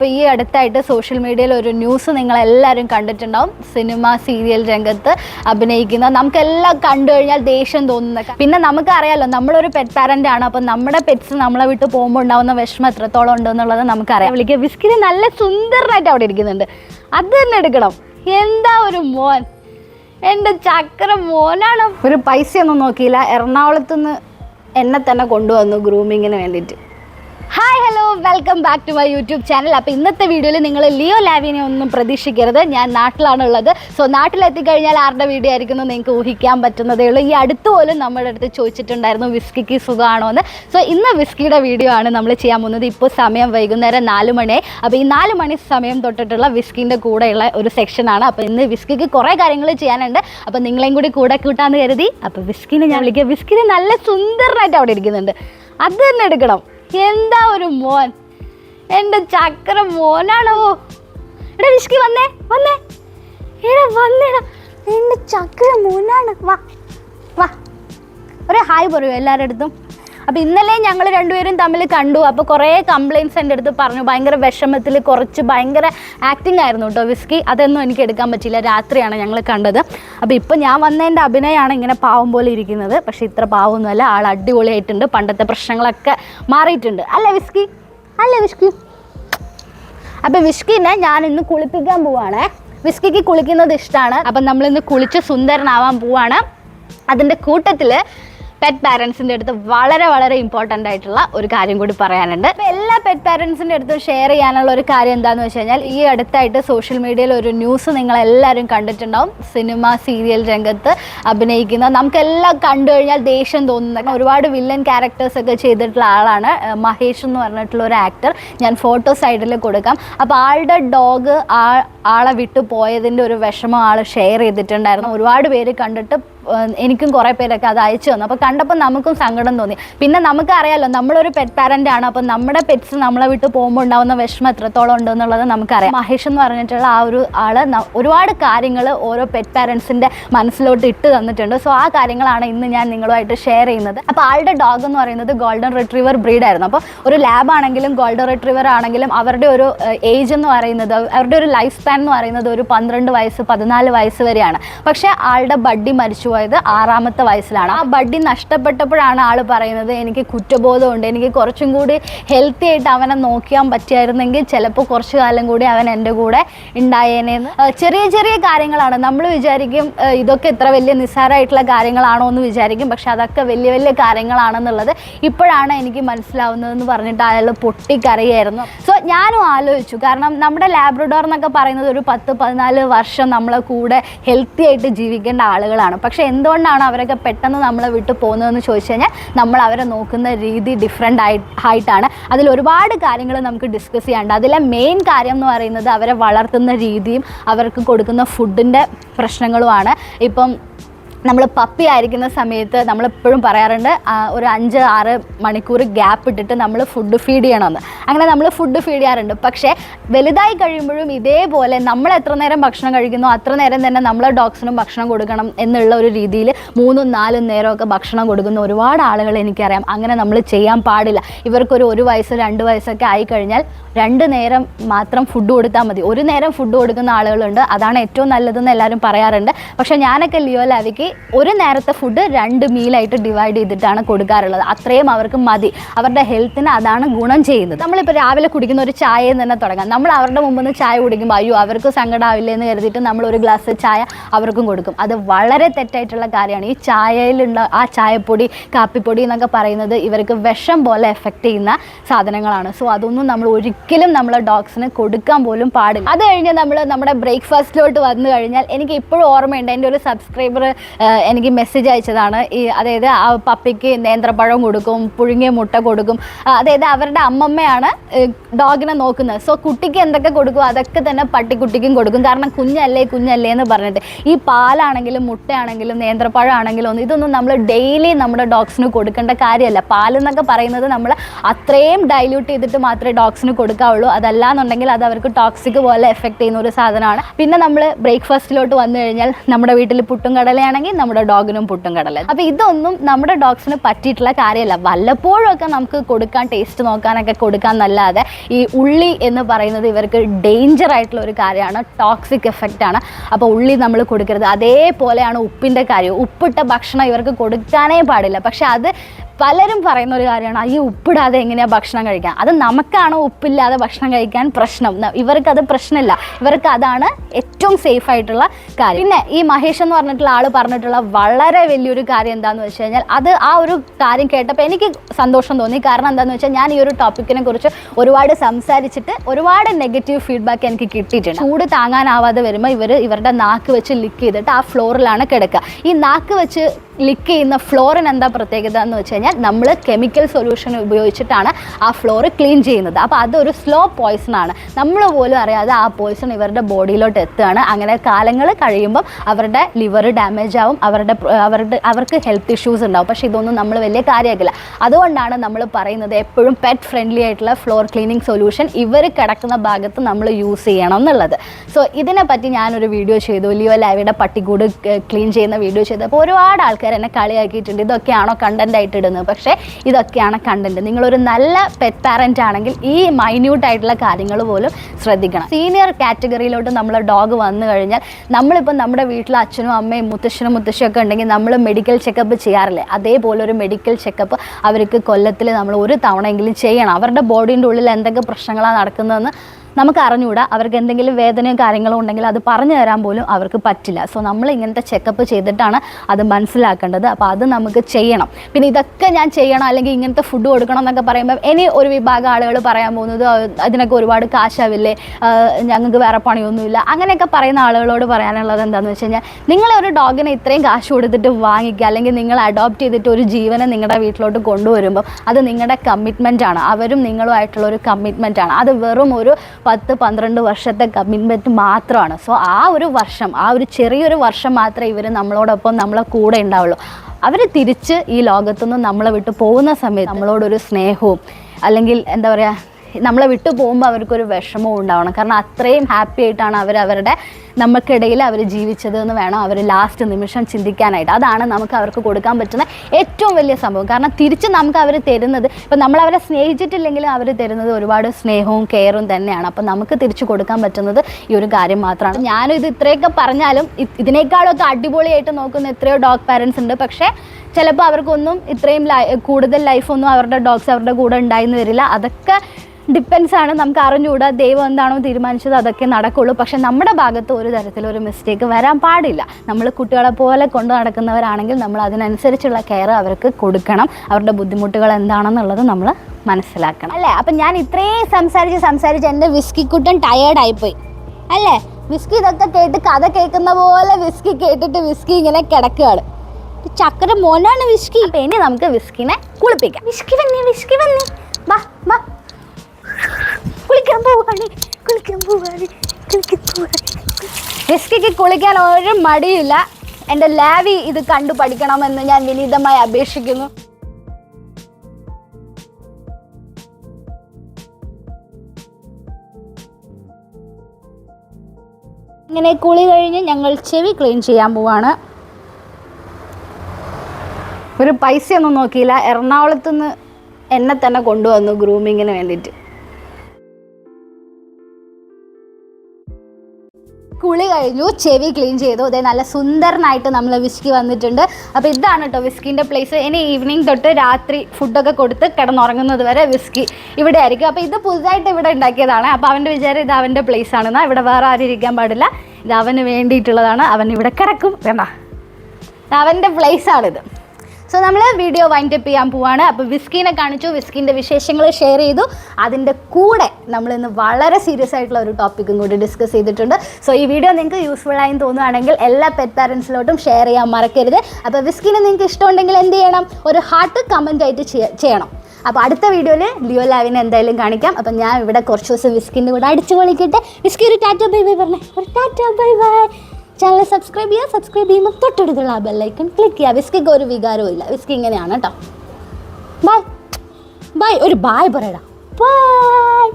ഇപ്പോൾ ഈ അടുത്തായിട്ട് സോഷ്യൽ മീഡിയയിൽ ഒരു ന്യൂസ് നിങ്ങളെല്ലാവരും കണ്ടിട്ടുണ്ടാവും. സിനിമ സീരിയൽ രംഗത്ത് അഭിനയിക്കുന്ന നമുക്കെല്ലാം കണ്ടു കഴിഞ്ഞാൽ ദേഷ്യം തോന്നുന്ന പിന്നെ നമുക്കറിയാലോ നമ്മളൊരു പെറ്റ് പാരന്റ് ആണ്. അപ്പോൾ നമ്മുടെ പെറ്റ്സ് നമ്മളെ വിട്ട് പോകുമ്പോൾ ഉണ്ടാവുന്ന വിഷമം എത്രത്തോളം ഉണ്ടെന്നുള്ളത് നമുക്കറിയാം. വിളിക്കുക വിസ്കിന് നല്ല സുന്ദരനായിട്ട് അവിടെ ഇരിക്കുന്നുണ്ട്. അത് തന്നെ എടുക്കണം. എന്താ ഒരു മോൻ? എന്റെ ചക്കര മോനാണ്? ഒരു പൈസയൊന്നും നോക്കിയില്ല. എറണാകുളത്തുനിന്ന് എന്നെ തന്നെ കൊണ്ടുവന്നു ഗ്രൂമിങ്ങിന് വേണ്ടിയിട്ട്. Hi hello welcome back to my YouTube channel അപ്പോൾ ഇന്നത്തെ വീഡിയോയിൽ നിങ്ങൾ ലിയോ ലാവിനെ ഒന്നും പ്രതീക്ഷിക്കരുത്. ഞാൻ നാട്ടിലാണുള്ളത്. സോ നാട്ടിലെത്തിക്കഴിഞ്ഞാൽ ആരുടെ വീഡിയോ ആയിരിക്കുന്നു നിങ്ങൾക്ക് ഊഹിക്കാൻ പറ്റുന്നതേ ഉള്ളൂ. ഈ അടുത്ത് പോലും നമ്മുടെ അടുത്ത് ചോദിച്ചിട്ടുണ്ടായിരുന്നു വിസ്കിക്ക് സുഖമാണോ എന്ന് സോ ഇന്ന് വിസ്കിയുടെ വീഡിയോ ആണ് നമ്മൾ ചെയ്യാൻ പോകുന്നത്. ഇപ്പോൾ സമയം വൈകുന്നേരം നാല് മണി. അപ്പോൾ ഈ നാല് മണി സമയം തൊട്ടിട്ടുള്ള വിസ്കിന്റെ കൂടെയുള്ള ഒരു സെക്ഷനാണ് അപ്പോൾ ഇന്ന് വിസ്കിക്ക് കുറേ കാര്യങ്ങൾ ചെയ്യാനുണ്ട്. അപ്പോൾ നിങ്ങളെയും കൂടി കൂടെ കൂട്ടാന്ന് കരുതി. അപ്പോൾ വിസ്കിനെ ഞാൻ വിളിക്കുക വിസ്കിന് നല്ല സുന്ദരനായിട്ട് അവിടെ ഇരിക്കുന്നുണ്ട്. അത് തന്നെ എടുക്കണം. എന്താ ഒരു മോൻ? എന്റെ ചക്ര മോനാണോ? എടാ വിഷ്കി വന്നേ വന്നേ. എടാ വന്നേടാ. എന്റെ ചക്ര മോനാണ്. വാ വാ. ഒരു ഹായ് പറയൂ എല്ലാവരുടെ അടുത്തും. അപ്പോൾ ഇന്നലെ ഞങ്ങൾ രണ്ടുപേരും തമ്മിൽ കണ്ടു. അപ്പോൾ കുറേ കംപ്ലയിൻസ് എന്റെ അടുത്ത് പറഞ്ഞു. ഭയങ്കര വിഷമത്തിൽ കുറച്ച് ഭയങ്കര ആക്ടിങ് ആയിരുന്നു കേട്ടോ വിസ്കി. അതൊന്നും എനിക്ക് എടുക്കാൻ പറ്റില്ല രാത്രിയാണ് ഞങ്ങൾ കണ്ടത്. അപ്പോൾ ഇപ്പോൾ ഞാൻ വന്നതിന്റെ അഭിനയമാണ് ഇങ്ങനെ പാവം പോലെ ഇരിക്കുന്നത്. പക്ഷേ ഇത്ര പാവമൊന്നുമല്ല ആൾ അടിപൊളിയായിട്ടുണ്ട്. പണ്ടത്തെ പ്രശ്നങ്ങളൊക്കെ മാറിയിട്ടുണ്ട്. അല്ലേ വിസ്കി? അല്ലേ വിസ്കി? അപ്പോൾ വിസ്കിനെ ഞാൻ ഇന്ന് കുളിപ്പിക്കാൻ പോവാണ്. വിസ്കിക്ക് കുളിക്കുന്നത് ഇഷ്ടമാണ് അപ്പം നമ്മളിന്ന് കുളിച്ച് സുന്ദരനാവാൻ പോവാണ്. അതിന്റെ കൂട്ടത്തിൽ പെറ്റ് പാരൻസിന്റെ അടുത്ത് വളരെ വളരെ ഇമ്പോർട്ടന്റ് ആയിട്ടുള്ള ഒരു കാര്യം കൂടി പറയാനുണ്ട്. അപ്പോൾ എല്ലാ പെറ്റ് പാരൻസിന്റെ അടുത്ത് ഷെയർ ചെയ്യാനുള്ള ഒരു കാര്യം എന്താണെന്ന് വെച്ച് കഴിഞ്ഞാൽ ഈ അടുത്തായിട്ട് സോഷ്യൽ മീഡിയയിൽ ഒരു ന്യൂസ് നിങ്ങൾ എല്ലാവരും കണ്ടിട്ടുണ്ടാവും. സിനിമ സീരിയൽ രംഗത്ത് അഭിനയിക്കുന്ന നമുക്കെല്ലാം കണ്ടു കഴിഞ്ഞാൽ ദേഷ്യം തോന്നുന്ന ഒരുപാട് വില്ലൻ ക്യാരക്ടേഴ്സ് ഒക്കെ ചെയ്തിട്ടുള്ള ആളാണ് മഹേഷ് എന്ന് പറഞ്ഞിട്ടുള്ള ഒരു ആക്ടർ ഞാൻ ഫോട്ടോ സൈഡിൽ കൊടുക്കാം. അപ്പോൾ ആളുടെ ഡോഗ് ആ ആളെ വിട്ടു പോയതിന്റെ ഒരു വിഷമം ആൾ ഷെയർ ചെയ്തിട്ടുണ്ടായിരുന്നു. ഒരുപാട് പേര് കണ്ടിട്ട് എനിക്കും കുറേ പേരൊക്കെ അത് അയച്ചു തന്നു. അപ്പോൾ കണ്ടപ്പോൾ നമുക്കും സങ്കടം തോന്നി. പിന്നെ നമുക്കറിയാലോ നമ്മളൊരു പെറ്റ് പാരന്റ് ആണ്. അപ്പോൾ നമ്മുടെ പെറ്റ്സ് നമ്മളെ വിട്ട് പോകുമ്പോൾ ഉണ്ടാവുന്ന വിഷമം എത്രത്തോളം ഉണ്ടെന്നുള്ളത് നമുക്കറിയാം. മഹേഷ് എന്ന് പറഞ്ഞിട്ടുള്ള ആ ഒരു ആൾ ഒരുപാട് കാര്യങ്ങൾ ഓരോ പെറ്റ് പാരൻസിന്റെ മനസ്സിലോട്ട് ഇട്ട് തന്നിട്ടുണ്ട്. സോ ആ കാര്യങ്ങളാണ് ഇന്ന് ഞാൻ നിങ്ങളുമായിട്ട് ഷെയർ ചെയ്യുന്നത്. അപ്പോൾ ആളുടെ ഡോഗ് എന്ന് പറയുന്നത് ഗോൾഡൻ റിട്രീവർ ബ്രീഡ് ആയിരുന്നു. അപ്പോൾ ഒരു ലാബ് ആണെങ്കിലും ഗോൾഡൻ റിട്രീവർ ആണെങ്കിലും അവരുടെ ഒരു ഏജ് എന്ന് പറയുന്നത് അവരുടെ ഒരു ലൈഫ് സ്പാൻ എന്ന് പറയുന്നത് ഒരു പന്ത്രണ്ട് വയസ്സ് പതിനാല് വയസ്സ് വരെയാണ്. പക്ഷേ ആളുടെ ബഡ്ഡി മരിച്ചുപോയത് ആറാമത്തെ വയസ്സിലാണ്. ആ ബഡ്ഡി നഷ്ടപ്പെട്ടപ്പോഴാണ് ആൾ പറയുന്നത് എനിക്ക് കുറ്റബോധമുണ്ട് എനിക്ക് കുറച്ചും കൂടി ഹെൽത്തി ആയിട്ട് അവനെ നോക്കിയാൻ പറ്റിയായിരുന്നെങ്കിൽ ചിലപ്പോൾ കുറച്ച് കാലം കൂടി അവൻ എന്റെ കൂടെ ഉണ്ടായേനെന്ന് ചെറിയ ചെറിയ കാര്യങ്ങളാണ്. നമ്മൾ വിചാരിക്കും ഇതൊക്കെ ഇത്ര വലിയ നിസ്സാരമായിട്ടുള്ള കാര്യങ്ങളാണോ എന്ന് വിചാരിക്കും പക്ഷെ അതൊക്കെ വലിയ വലിയ കാര്യങ്ങളാണെന്നുള്ളത് ഇപ്പോഴാണ് എനിക്ക് മനസ്സിലാവുന്നതെന്ന് പറഞ്ഞിട്ട് അയാൾ പൊട്ടിക്കറിയായിരുന്നു സോ ഞാനും ആലോചിച്ചു. കാരണം നമ്മുടെ ലാബ്രഡോർ എന്നൊക്കെ പറയുന്നത് ഒരു പത്ത് പതിനാല് വർഷം നമ്മളെ കൂടെ ഹെൽത്തി ആയിട്ട് ജീവിക്കേണ്ട ആളുകളാണ്. പക്ഷെ എന്തുകൊണ്ടാണ് അവരൊക്കെ പെട്ടെന്ന് നമ്മളെ വിട്ടു പോകുന്നതെന്ന് ചോദിച്ചു കഴിഞ്ഞാൽ നമ്മൾ അവരെ നോക്കുന്ന രീതി ഡിഫറെന്റ് ആയി ആയിട്ടാണ്. അതിൽ ഒരുപാട് കാര്യങ്ങൾ നമുക്ക് ഡിസ്കസ് ചെയ്യാണ്ട് അതിലെ മെയിൻ കാര്യം എന്ന് പറയുന്നത് അവരെ വളർത്തുന്ന രീതിയും അവർക്ക് കൊടുക്കുന്ന ഫുഡിന്റെ പ്രശ്നങ്ങളുമാണ്. ഇപ്പം നമ്മൾ പപ്പി ആയിരിക്കുന്ന സമയത്ത് നമ്മൾ എപ്പോഴും പറയാറുണ്ട് ഒരു അഞ്ച് ആറ് മണിക്കൂർ ഗ്യാപ്പ് ഇട്ടിട്ട് നമ്മൾ ഫുഡ് ഫീഡ് ചെയ്യണമെന്ന് അങ്ങനെ നമ്മൾ ഫുഡ് ഫീഡ് ചെയ്യാറുണ്ട്. പക്ഷേ വലുതായി കഴിയുമ്പോഴും ഇതേപോലെ നമ്മൾ എത്ര നേരം ഭക്ഷണം കഴിക്കുന്നു അത്ര നേരം തന്നെ നമ്മളെ ഡോഗ്സിനും ഭക്ഷണം കൊടുക്കണം എന്നുള്ള ഒരു രീതിയിൽ മൂന്നും നാലും നേരമൊക്കെ ഭക്ഷണം കൊടുക്കുന്ന ഒരുപാട് ആളുകൾ എനിക്കറിയാം. അങ്ങനെ നമ്മൾ ചെയ്യാൻ പാടില്ല. ഇവർക്കൊരു ഒരു വയസ്സ് രണ്ട് വയസ്സൊക്കെ ആയി കഴിഞ്ഞാൽ രണ്ട് നേരം മാത്രം ഫുഡ് കൊടുത്താൽ മതി. ഒരു നേരം ഫുഡ് കൊടുക്കുന്ന ആളുകളുണ്ട്. അതാണ് ഏറ്റവും നല്ലതെന്ന് എല്ലാവരും പറയാറുണ്ട്. പക്ഷേ ഞാനൊക്കെ ലിയോ ലാവിക്ക് ഒരു നേരത്തെ ഫുഡ് രണ്ട് മീലായിട്ട് ഡിവൈഡ് ചെയ്തിട്ടാണ് കൊടുക്കാറുള്ളത്. അത്രയും അവർക്ക് മതി. അവരുടെ ഹെൽത്തിന് അതാണ് ഗുണം ചെയ്യുന്നത്. നമ്മളിപ്പോൾ രാവിലെ കുടിക്കുന്ന ഒരു ചായയിൽ തന്നെ തുടങ്ങാം. നമ്മൾ അവരുടെ മുമ്പിൽ നിന്ന് ചായ കുടിക്കുമ്പോൾ അയ്യോ അവർക്ക് സങ്കടമാവില്ല എന്ന് കരുതിയിട്ട് നമ്മൾ ഒരു ഗ്ലാസ് ചായ അവർക്കും കൊടുക്കും. അത് വളരെ തെറ്റായിട്ടുള്ള കാര്യമാണ്. ഈ ചായയിലുള്ള ആ ചായപ്പൊടി കാപ്പിപ്പൊടി എന്നൊക്കെ പറയുന്നത് ഇവർക്ക് വിഷം പോലെ എഫക്റ്റ് ചെയ്യുന്ന സാധനങ്ങളാണ്. സോ അതൊന്നും നമ്മൾ ഒരിക്കലും നമ്മളെ ഡോഗ്സിന് കൊടുക്കാൻ പോലും പാടില്ല. അത് കഴിഞ്ഞ് നമ്മൾ നമ്മുടെ ബ്രേക്ക്ഫാസ്റ്റിലോട്ട് വന്നു കഴിഞ്ഞാൽ എനിക്ക് ഇപ്പോഴും ഓർമ്മയുണ്ട്. എന്റെ ഒരു സബ്സ്ക്രൈബർ എനിക്ക് മെസ്സേജ് അയച്ചതാണ്. ഈ അതായത് ആ പപ്പിക്ക് നേന്ത്രപ്പഴം കൊടുക്കും പുഴുങ്ങിയ മുട്ട കൊടുക്കും. അതായത് അവരുടെ അമ്മമ്മയാണ് ഡോഗിനെ നോക്കുന്നത്. സോ കുട്ടിക്ക് എന്തൊക്കെ കൊടുക്കും അതൊക്കെ തന്നെ പട്ടിക്കുട്ടിക്കും കൊടുക്കും. കാരണം കുഞ്ഞല്ലേ കുഞ്ഞല്ലേ എന്ന് പറഞ്ഞിട്ട്. ഈ പാലാണെങ്കിലും മുട്ടയാണെങ്കിലും നേന്ത്രപ്പഴം ആണെങ്കിലും ഒന്നും ഇതൊന്നും നമ്മൾ ഡെയിലി നമ്മുടെ ഡോഗ്സിന് കൊടുക്കേണ്ട കാര്യമല്ല. പാലെന്നൊക്കെ പറയുന്നത് നമ്മൾ അത്രയും ഡൈല്യൂട്ട് ചെയ്തിട്ട് മാത്രമേ ഡോഗ്സിന് കൊടുക്കാവുള്ളൂ. അതല്ലാന്നുണ്ടെങ്കിൽ അത് അവർക്ക് ടോക്സിക് പോലെ എഫക്റ്റ് ചെയ്യുന്ന ഒരു സാധനമാണ്. പിന്നെ നമ്മൾ ബ്രേക്ക്ഫാസ്റ്റിലോട്ട് വന്നു കഴിഞ്ഞാൽ നമ്മുടെ വീട്ടിൽ പുട്ടും കടലയാണെങ്കിൽ തുടങ്ങി നമ്മുടെ ഡോഗിനും പുട്ടും കടല അപ്പോൾ ഇതൊന്നും നമ്മുടെ ഡോഗ്സിന് പറ്റിയിട്ടുള്ള കാര്യമല്ല. വല്ലപ്പോഴും ഒക്കെ നമുക്ക് കൊടുക്കാൻ ടേസ്റ്റ് നോക്കാനൊക്കെ കൊടുക്കാൻ നല്ലാതെ ഈ ഉള്ളി എന്ന് പറയുന്നത് ഇവർക്ക് ഡേഞ്ചർ ആയിട്ടുള്ള ഒരു കാര്യമാണ്. ടോക്സിക് എഫക്റ്റ് ആണ്. അപ്പോൾ ഉള്ളി നമ്മൾ കൊടുക്കരുത്. അതേപോലെയാണ് ഉപ്പിന്റെ കാര്യം. ഉപ്പിട്ട ഭക്ഷണം ഇവർക്ക് കൊടുക്കാനേ പാടില്ല. പക്ഷെ അത് പലരും പറയുന്ന ഒരു കാര്യമാണ്. ഈ ഉപ്പിടാതെ എങ്ങനെയാണ് ഭക്ഷണം കഴിക്കാൻ? അത് നമുക്കാണോ ഉപ്പില്ലാതെ ഭക്ഷണം കഴിക്കാൻ പ്രശ്നം. ഇവർക്കത് പ്രശ്നമില്ല. ഇവർക്ക് അതാണ് ഏറ്റവും സേഫ് ആയിട്ടുള്ള കാര്യം. പിന്നെ ഈ മഹേഷ് എന്ന് പറഞ്ഞിട്ടുള്ള ആൾ പറഞ്ഞിട്ടുള്ള വളരെ വലിയൊരു കാര്യം എന്താണെന്ന് വെച്ച് കഴിഞ്ഞാൽ അത് ആ ഒരു കാര്യം കേട്ടപ്പോൾ എനിക്ക് സന്തോഷം തോന്നി. കാരണം എന്താണെന്ന് വെച്ചാൽ ഞാൻ ഈ ഒരു ടോപ്പിക്കിനെ കുറിച്ച് ഒരുപാട് സംസാരിച്ചിട്ട് ഒരുപാട് നെഗറ്റീവ് ഫീഡ്ബാക്ക് എനിക്ക് കിട്ടിയിട്ടുണ്ട്. ചൂട് താങ്ങാനാവാതെ വരുമ്പോൾ ഇവർ ഇവരുടെ നാക്ക് വെച്ച് ലിക്ക് ചെയ്തിട്ട് ആ ഫ്ലോറിലാണ് കിടക്കുക. ഈ നാക്ക് വെച്ച് ലിക്ക് ചെയ്യുന്ന ഫ്ലോറിന് എന്താ പ്രത്യേകത എന്ന് വെച്ച് കഴിഞ്ഞാൽ നമ്മൾ കെമിക്കൽ സൊല്യൂഷൻ ഉപയോഗിച്ചിട്ടാണ് ആ ഫ്ലോർ ക്ലീൻ ചെയ്യുന്നത്. അപ്പോൾ അതൊരു സ്ലോ പോയ്സൺ ആണ്. നമ്മൾ പോലും അറിയാതെ ആ പോയ്സൺ ഇവരുടെ ബോഡിയിലോട്ട് എത്തുകയാണ്. അങ്ങനെ കാലങ്ങൾ കഴിയുമ്പം അവരുടെ ലിവർ ഡാമേജ് ആവും. അവരുടെ അവരുടെ അവർക്ക് ഹെൽത്ത് ഇഷ്യൂസ് ഉണ്ടാവും. പക്ഷേ ഇതൊന്നും നമ്മൾ വലിയ കാര്യമാക്കില്ല. അതുകൊണ്ടാണ് നമ്മൾ പറയുന്നത് എപ്പോഴും പെറ്റ് ഫ്രണ്ട്ലി ആയിട്ടുള്ള ഫ്ലോർ ക്ലീനിങ് സൊല്യൂഷൻ ഇവർ കിടക്കുന്ന ഭാഗത്ത് നമ്മൾ യൂസ് ചെയ്യണം എന്നുള്ളത്. സോ ഇതിനെ പറ്റി ഞാനൊരു വീഡിയോ ചെയ്തു. ലിയോ ലാവിയുടെ പട്ടിക്കൂട് ക്ലീൻ ചെയ്യുന്ന വീഡിയോ ചെയ്തു. അപ്പോൾ ഒരുപാട് ആൾക്കാർ എന്നെ കളിയാക്കിയിട്ടുണ്ട്. ഇതൊക്കെയാണോ കണ്ടന്റ് ആയിട്ട് ഇടുന്നത്? പക്ഷേ ഇതൊക്കെയാണ് കണ്ടന്റ് നിങ്ങളൊരു നല്ല പെറ്റ് പാരന്റ് ആണെങ്കിൽ ഈ മൈന്യൂട്ടായിട്ടുള്ള കാര്യങ്ങൾ പോലും ശ്രദ്ധിക്കണം. സീനിയർ കാറ്റഗറിയിലോട്ട് നമ്മൾ ഡോഗ് വന്നു കഴിഞ്ഞാൽ നമ്മളിപ്പോൾ നമ്മുടെ വീട്ടിൽ അച്ഛനും അമ്മയും മുത്തശ്ശനും മുത്തശ്ശിയൊക്കെ ഉണ്ടെങ്കിൽ നമ്മൾ മെഡിക്കൽ ചെക്കപ്പ് ചെയ്യാറില്ലേ? അതേപോലെ ഒരു മെഡിക്കൽ ചെക്കപ്പ് അവർക്ക് കൊല്ലത്തിൽ നമ്മൾ ഒരു തവണയെങ്കിലും ചെയ്യണം. അവരുടെ ബോഡീന്റെ ഉള്ളിൽ എന്തൊക്കെ പ്രശ്നങ്ങളാണ് നടക്കുന്നതെന്ന് നമുക്ക് അറിഞ്ഞുകൂടാ അവർക്ക് എന്തെങ്കിലും വേദനയോ കാര്യങ്ങളോ ഉണ്ടെങ്കിൽ അത് പറഞ്ഞു തരാൻ പോലും അവർക്ക് പറ്റില്ല. സോ നമ്മൾ ഇങ്ങനത്തെ ചെക്കപ്പ് ചെയ്തിട്ടാണ് അത് മനസ്സിലാക്കേണ്ടത്. അപ്പോൾ അത് നമുക്ക് ചെയ്യണം. പിന്നെ ഇതൊക്കെ ഞാൻ ചെയ്യണം അല്ലെങ്കിൽ ഇങ്ങനത്തെ ഫുഡ് കൊടുക്കണം എന്നൊക്കെ പറയുമ്പോൾ ഇനി ഒരു വിഭാഗം ആളുകൾ പറയാൻ പോകുന്നത് അതിനൊക്കെ ഒരുപാട് കാശാവില്ലേ? ഞങ്ങൾക്ക് വേറെ പണിയൊന്നുമില്ല. അങ്ങനെയൊക്കെ പറയുന്ന ആളുകളോട് പറയാനുള്ളത് എന്താണെന്ന് വെച്ച് കഴിഞ്ഞാൽ നിങ്ങളെ ഒരു ഡോഗിനെ ഇത്രയും കാശ് കൊടുത്തിട്ട് വാങ്ങിക്കുക അല്ലെങ്കിൽ നിങ്ങൾ അഡോപ്റ്റ് ചെയ്തിട്ട് ഒരു ജീവനെ നിങ്ങളുടെ വീട്ടിലോട്ട് കൊണ്ടുവരുമ്പോൾ അത് നിങ്ങളുടെ കമ്മിറ്റ്മെന്റ് ആണ്. അവരും നിങ്ങളുമായിട്ടുള്ള ഒരു കമ്മിറ്റ്മെന്റ് ആണ്. അത് വെറും ഒരു പത്ത് പന്ത്രണ്ട് വർഷത്തെ കമ്മിറ്റ്മെന്റ് മാത്രമാണ്. സോ ആ ഒരു വർഷം ആ ഒരു ചെറിയൊരു വർഷം മാത്രമേ ഇവർ നമ്മളോടൊപ്പം നമ്മളെ കൂടെ ഉണ്ടാവുള്ളൂ. അവർ തിരിച്ച് ഈ ലോകത്തുനിന്ന് നമ്മളെ വിട്ട് പോകുന്ന സമയത്ത് നമ്മളോടൊരു സ്നേഹവും അല്ലെങ്കിൽ എന്താ പറയുക നമ്മളെ വിട്ടു പോകുമ്പോൾ അവർക്കൊരു വിഷമവും ഉണ്ടാവണം. കാരണം അത്രയും ഹാപ്പി ആയിട്ടാണ് അവർ അവരുടെ നമുക്കിടയിൽ അവർ ജീവിച്ചത് എന്ന് വേണം അവർ ലാസ്റ്റ് നിമിഷം ചിന്തിക്കാനായിട്ട്. അതാണ് നമുക്ക് അവർക്ക് കൊടുക്കാൻ പറ്റുന്ന ഏറ്റവും വലിയ സംഭവം. കാരണം തിരിച്ച് നമുക്ക് അവർ തരുന്നത് ഇപ്പം നമ്മൾ അവരെ സ്നേഹിച്ചിട്ടില്ലെങ്കിലും അവർ തരുന്നത് ഒരുപാട് സ്നേഹവും കെയറും തന്നെയാണ്. അപ്പം നമുക്ക് തിരിച്ചു കൊടുക്കാൻ പറ്റുന്നത് ഈ ഒരു കാര്യം മാത്രമാണ്. ഞാനും ഇത് ഇത്രയൊക്കെ പറഞ്ഞാലും ഇതിനേക്കാളൊക്കെ അടിപൊളിയായിട്ട് നോക്കുന്ന എത്രയോ ഡോഗ് പാരൻസ് ഉണ്ട്. പക്ഷേ ചിലപ്പോൾ അവർക്കൊന്നും ഇത്രയും കൂടുതൽ ലൈഫൊന്നും അവരുടെ ഡോഗ്സ് അവരുടെ കൂടെ ഉണ്ടായിരുന്നു വരില്ല. അതൊക്കെ ഡിപ്പെൻസ് ആണ്. നമുക്ക് അറിഞ്ഞുകൂടാ ദൈവം എന്താണോ തീരുമാനിച്ചത് അതൊക്കെ നടക്കുള്ളൂ. പക്ഷെ നമ്മുടെ ഭാഗത്ത് ഒരു തരത്തിലൊരു മിസ്റ്റേക്ക് വരാൻ പാടില്ല. നമ്മൾ കുട്ടികളെ പോലെ കൊണ്ടു നടക്കുന്നവരാണെങ്കിൽ നമ്മൾ അതിനനുസരിച്ചുള്ള കെയർ അവർക്ക് കൊടുക്കണം. അവരുടെ ബുദ്ധിമുട്ടുകൾ എന്താണെന്നുള്ളത് നമ്മൾ മനസ്സിലാക്കണം. അല്ലേ? അപ്പം ഞാൻ ഇത്രയും സംസാരിച്ച് സംസാരിച്ച് എന്റെ വിസ്കിക്കുട്ടൻ ടയേർഡായിപ്പോയി അല്ലേ? വിസ്കി ഇതൊക്കെ കേട്ട് കഥ കേൾക്കുന്ന പോലെ വിസ്കി കേട്ടിട്ട് വിസ്കി ഇങ്ങനെ കിടക്കുകയാണ്. ചക്കര മോനാണ് വിസ്കി ഇനി നമുക്ക് വിസ്കിനെ കുളിപ്പിക്കാം. വിസ്കി വന്നേ വിസ്കി വന്നേ. വാ വാ കുളിക്കാൻ പോവാണ് കുളിക്കാൻ പോവാണ് കുളിക്കാൻ പോവാണ് വിസ്കിക്ക് കുളിക്കാൻ ഒരു മടിയില്ല. എന്റെ ലാവി ഇത് കണ്ടു പഠിക്കണമെന്ന് ഞാൻ വിനീതമായി അപേക്ഷിക്കുന്നു. ഇങ്ങനെ കുളി കഴിഞ്ഞ് ഞങ്ങൾ ചെവി ക്ലീൻ ചെയ്യാൻ പോവാണ്. ഒരു പൈസയൊന്നും നോക്കിയില്ല. എറണാകുളത്തുനിന്ന് എന്നെ തന്നെ കൊണ്ടുവന്നു ഗ്രൂമിങ്ങിന് വേണ്ടിയിട്ട്. കുളി കഴിഞ്ഞു ചെവി ക്ലീൻ ചെയ്തു. അതേ നല്ല സുന്ദരനായിട്ട് നമ്മൾ വിസ്കി വന്നിട്ടുണ്ട്. അപ്പോൾ ഇതാണ് കേട്ടോ വിസ്കിന്റെ പ്ലേസ് ഇനി ഈവനിങ് തൊട്ട് രാത്രി ഫുഡൊക്കെ കൊടുത്ത് കിടന്നുറങ്ങുന്നത് വരെ വിസ്കി ഇവിടെ ആയിരിക്കും. അപ്പോൾ ഇത് പുതുതായിട്ട് ഇവിടെ ഉണ്ടാക്കിയതാണ്. അപ്പോൾ അവന്റെ വിചാരം ഇത് അവന്റെ പ്ലേസ് ആണെന്നാ. ഇവിടെ വേറെ ആരും ഇരിക്കാൻ പാടില്ല. ഇത് അവന് വേണ്ടിയിട്ടുള്ളതാണ്. അവൻ ഇവിടെ കിടക്കും. വേണ്ട. അവന്റെ പ്ലേസ് ആണിത്. സോ നമ്മൾ വീഡിയോ വൈൻഡ് അപ്പ് ചെയ്യാൻ പോവാണ്. അപ്പോൾ വിസ്കിനെ കാണിച്ചു. വിസ്കിന്റെ വിശേഷങ്ങൾ ഷെയർ ചെയ്തു. അതിന്റെ കൂടെ നമ്മൾ ഇന്ന് വളരെ സീരിയസ് ആയിട്ടുള്ള ഒരു ടോപ്പിക്കും കൂടി ഡിസ്കസ് ചെയ്തിട്ടുണ്ട്. സോ ഈ വീഡിയോ നിങ്ങൾക്ക് യൂസ്ഫുൾ ആയി തോന്നുകയാണെങ്കിൽ എല്ലാ പെറ്റ് പാരൻസിലോട്ടും ഷെയർ ചെയ്യാൻ മറക്കരുത്. അപ്പോൾ വിസ്കിനെ നിങ്ങൾക്ക് ഇഷ്ടമുണ്ടെങ്കിൽ എന്ത് ചെയ്യണം? ഒരു ഹാർട്ട് കമന്റ് ആയിട്ട് ചെയ്യ- ചെയ്യണം. അപ്പോൾ അടുത്ത വീഡിയോയിൽ ലിയോ ലാവിനെ എന്തായാലും കാണിക്കാം. അപ്പം ഞാൻ ഇവിടെ കുറച്ച് ദിവസം വിസ്കിന്റെ കൂടെ അടിച്ചു പൊളിക്കട്ടെ. വിസ്കി ഒരു ടാറ്റ ബൈ ബൈ പറഞ്ഞേ. ഒരു tata bye bye. Channel subscribe ചെയ്യുക സബ്സ്ക്രൈബ് ചെയ്യുമ്പോൾ തൊട്ടടുത്തുള്ള ആ ബെല്ലൈക്കൺ ക്ലിക്ക് ചെയ്യുക. വിസ്കിക്ക് ഒരു വികാരവും ഇല്ല. വിസ്കി ഇങ്ങനെയാണ് കേട്ടോ ബൈ ബൈ ഒരു ബായ് പറയടാ. ബൈ